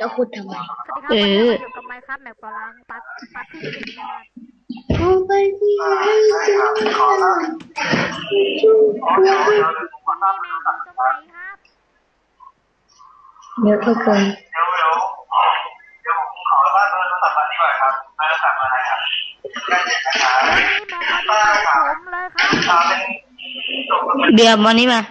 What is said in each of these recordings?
จะขุดทำไมสวัสดีครับเอวันนี้อเราอยู่กับไมค์ครับแมปปลางปัดปัดที่สิบนะครับเอาไปที่ให้สุดวันนี้แมงมุมตรงไหนครับเดี๋ยวทุกคนเดี๋ยวเดี๋ยวเดี๋ยวผมขอว่าเบอร์โทรศัพท์มาดีกว่าครับเบอร์โทรศัพท์มาให้ครับได้เลยนะครับวันนี้แมป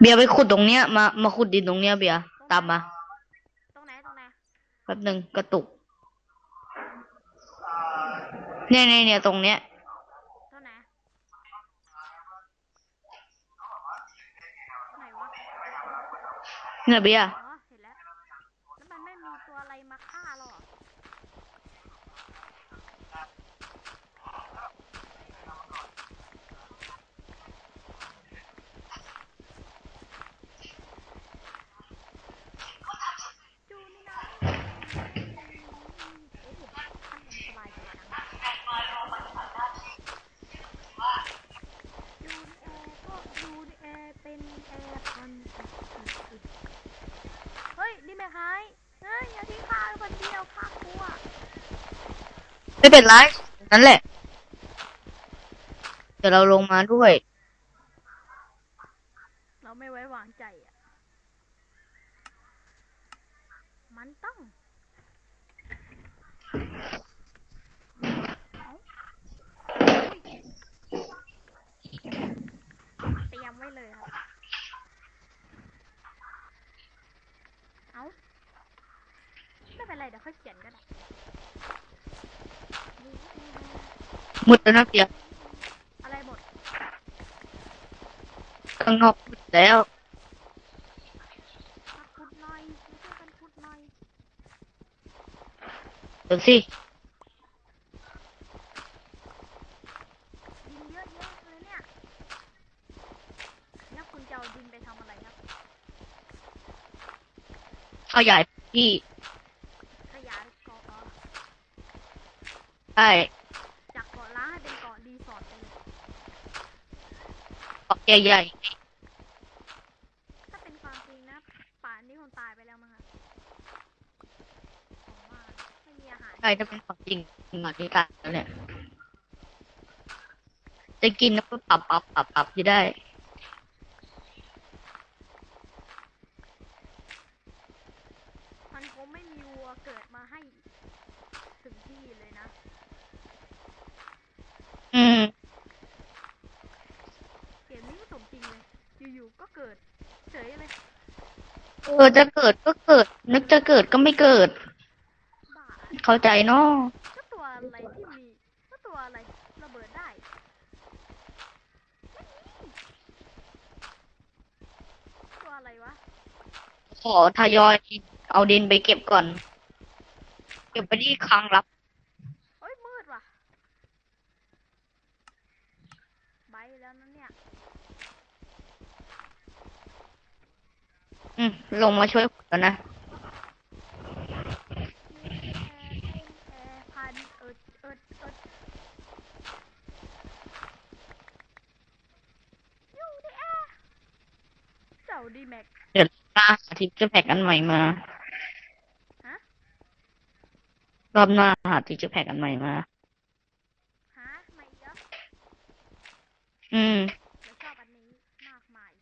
เบียร์ไปขุดตรงเนี้ยมามาขุดดินตรงเนี้ยเบียร์ตามมาตรงไหนตรงไหนแป๊บหนึ่งกระตุก เนี่ยเนี่ยเนี่ยตรงเนี้ยตรงไหนตรงไหนวะเนี่ยเบียร์ อ๋อเห็นแล้วแล้วมันไม่มีตัวอะไรมาฆ่าหรอ จูนี่นะโอ้โหท่านผมสบายจังจูนแอร์ก็จูนแอร์เป็นแอร์พันเฮ้ยนี่แม่หายเฮ้ยอย่าทิ้งข้าไว้คนเดียวข้ากลัว ไม่เป็นไรนั่นแหละ เดี๋ยวเราลงมาด้วย เราไม่ไว้วางใจอะ มันต้องเตรียมไว้เลยครับ เอาไม่เป็นไรเดี๋ยวค่อยเขียนก็ได้ มุดแล้วนะเบียร์อะไรหมดข้างนอกมุดแล้วมาขุดหน่อยมาช่วยกันขุดหน่อยเดี๋ยวสิดินเยอะแยะเลยเนี่ย แล้วคุณจะเอาดินไปทำอะไรครับ ขยายที่ ขยายเกาะเหรอ ใช่จากเกาะล้างให้เป็นเกาะรีสอร์ทไปเลยเกาะใหญ่ถ้าเป็นความจริงนะ ป่านนี้คงตายไปแล้วมั้งครับผมว่าไม่มีอาหาร ๆใช่ถ้าเป็นของจริงหมาที่ตายแล้วเนี่ยจะกินแล้วก็ปรับปรับปรับปรับจะได้ มันคงไม่มีวัวเกิดมาให้ถึงที่เลยนะ อืมเกมนี้ก็สมจริงเลย อยู่ๆก็เกิด เฉยเลยเออจะเกิดก็เกิด นึกจะเกิดก็ไม่เกิด บ้าเข้าใจเนาะก็ตัวอะไรที่มีก็ตัวอะไรระเบิดได้ตัวอะไรวะ ขอทยอยเอาดินไปเก็บก่อน เก็บไปที่คลังรับ เอ้ยมืดว่ะใบ แล้วนะเนี่ย อืมลงมาช่วยขุดแล้วนะแอร์แอร์พันเอิดเอิดเอิดอยู่ในแอร์เจ้าดีแม็กเดี๋ยวหน้าหาทิปจะแพ็กอันใหม่มา ฮะ รอบหน้าหาทิปจะแพ็กอันใหม่มา หาไม่เยอะ อืม เราชอบอันนี้มากมาย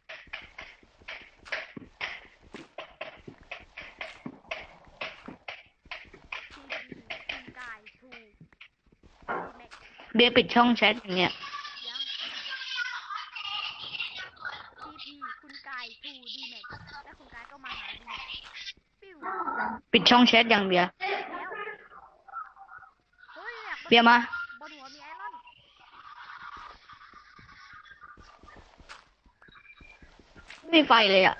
ทีดีคุณกายถูกดีแม็ก เบียร์ปิดช่องแชทอย่างเงี้ยยังทีพีคุณกายทูดีแม็กแล้วคุณกายก็มาหาดีแม็กปิ้วปิดช่องแชทอย่างเบียร์แล้วเฮ้ยเนี่ยบนเบียร์มาบนหัวมีไอรอนไม่มีไฟเลยอะ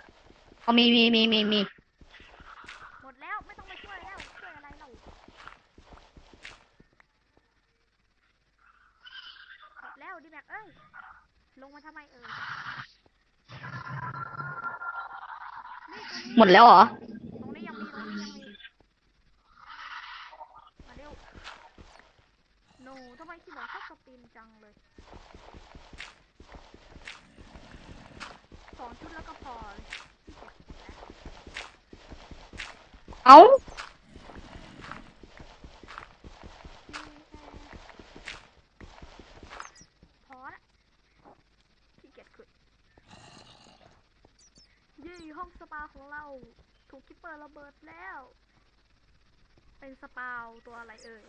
เอามีมีมีมีมีหม ดีแม็กเอ้ย ลงมาทำไมเอ่ยหมดแล้วเหรอตงนี้ยังมีตรยมาเร็วหนูทำไมคีย์บอร์ดชอบสปินจังเลยสองชุดแล้วก็พอเเอ้า สปาของเราถูกคิปเปอร์ระเบิดแล้ว เป็นสปาวตัวอะไรเอ่ย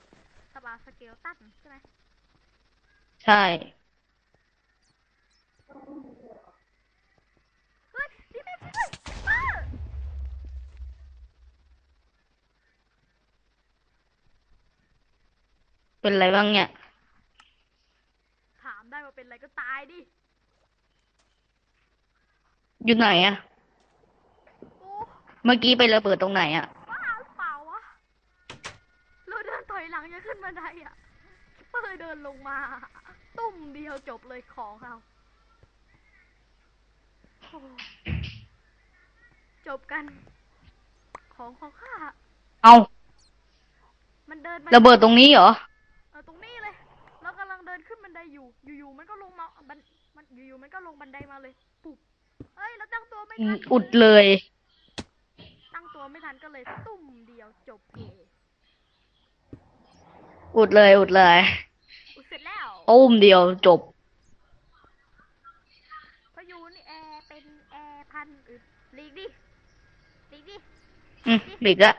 สปาสเกลตันใช่ไหมใช่เฮ้ยดีแม่ช่วยด้วยอ้าเป็นไรบ้างเนี่ย ถามได้ว่าเป็นอะไรก็ตายดิ อยู่ไหนอะโอ้ เมื่อกี้ไประเบิดตรงไหนอะบ้าหรือเปล่าวะเราเดินถอยหลังจะขึ้นบันไดอะเปิดเดินลงมา ตุ่มเดียวจบเลยของเราโอ้จบกัน ของของข้าเอามันเดินมาระเบิดตรงนี้เหรอเออตรงนี้เลยเรากำลังเดินขึ้นบันไดอยู่ อยู่ๆมันก็ลงมาบันมันอยู่ๆมันก็ลงบันไดมาเลย ปุ๊บเอ้ยเราตั้งตัวไม่อืทัมนอุดเลยตั้งตัว ไม่ทันก็เลยตุ่มเดียวจบเกมอุดเลยอุดเลยอุ๊ยเสร็จแล้วตุ้มเดียวจบพายุนี่แอร์เป็นแอร์พันอึดหลีกดิหลีกดิอืมหลีกละ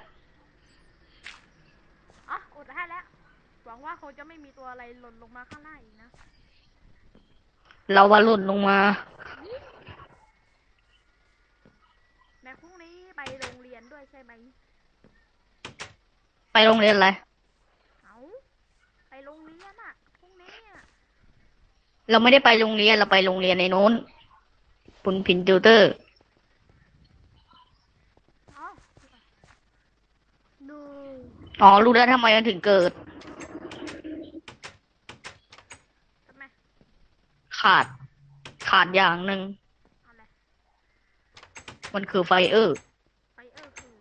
อ๋ออุดให้แล้วหวังว่าคงจะไม่มีตัวอะไรหล่นลงมาข้างล่างอีกนะ เราว่าหล่นลงมา แม่พรุ่งนี้ไปโรงเรียน ด้วยใช่ไหมไปโรงเรียนอะไร เอาไปโรงเรียนอะพรุ่งนี้อะเราไม่ได้ไปโรงเรียน เราไปโรงเรียนในโน้นปุนพินติวเตอร์อ๋อ no อ๋อ รู้แล้วทำไมมันถึงเกิด ทำไมขาด ขาดอย่างหนึ่งอะไรมันคือไฟเออร์ ไฟเออร์คือ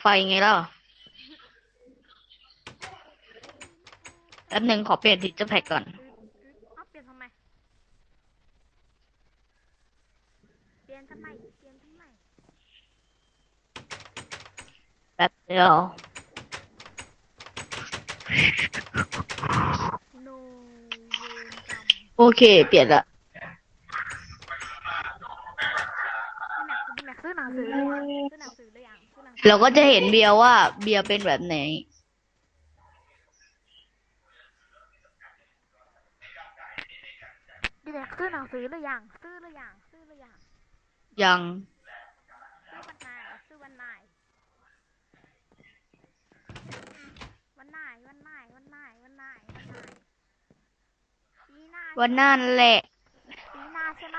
ไฟไงล่ะแป๊บหนึ่งขอเปลี่ยนทิกเจอร์แพ็กก่อนอึดอึดเอาเปลี่ยนทำไม เปลี่ยนทำไม เปลี่ยนทำไม แป๊บเดียว no เวรกรรมโอเค เปลี่ยนละ พี่แม็ก ซ์พี่แม็กซ์ซื้อหนังสือหรือยังซื้อหนังสือหรือยังซื้อหนังสือเราก็จะเห็นเบียร์ว่าเบียร์เป็นแบบไหนพี่แม็กซ์ซื้อหนังสือหรือยังซื้อหรือยังซื้อหรือยังยัง ซื้อวันไหนซื้อวันไหนวันไหนวันไหนวันไหนวันไหนวันไหนปีหน้าวันนั่นแหละ ปีหน้าใช่ไหม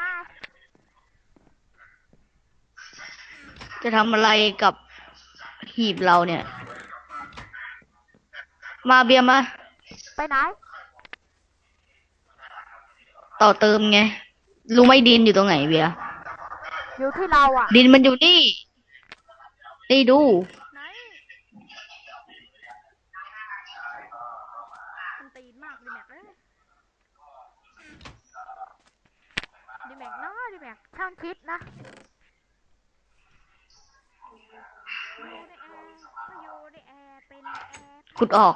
จะทำอะไรกับหีบเราเนี่ย มาเบียร์มา ไปไหน ต่อเติมไง รู้ไหมดินอยู่ตรงไหนเบียร์อยู่ที่เราอะ ดินมันอยู่นี่ นี่ดู ไหนมันตีนมากดิแม็กเอ้ยดิแม็กเนาะดิแม็กช่างคิดนะอยู่ในแอร์ก็อยู่ในแอร์เป็นแอร์ ขุดออก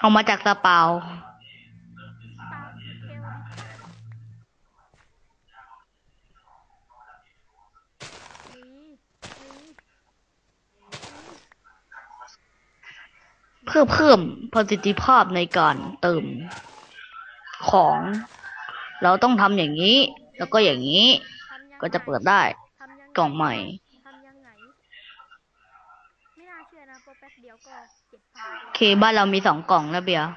เอามาจากสปาวตาเทลนี่นี่เพื่อเพิ่มประสิทธิภาพในการเติมของ เราต้องทำอย่างนี้ แล้วก็อย่างนี้ ก็จะเปิดได้ กล่องใหม่ ทำยังไง ไม่น่าเชื่อนะโปรแป๊บ เดียวก็เจ็ดพันโอเคบ้านเรามีสองกล่องแล้วเบียร์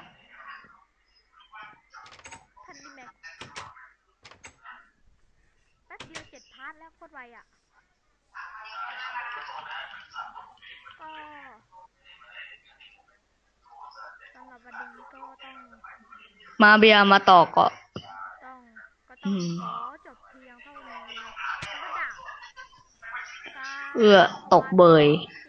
ท่านดิแม็กแป๊บเดียวเจ็ดพาร์ทแล้วโคตรไวอะ ก็สำหรับวันนี้ก็ต้อง มาเบียร์มาต่อเกาะ ต้องก็อืต้องมขอจบเพียงเท่านี้แล้วก็ด่า เอื้อตกเบยส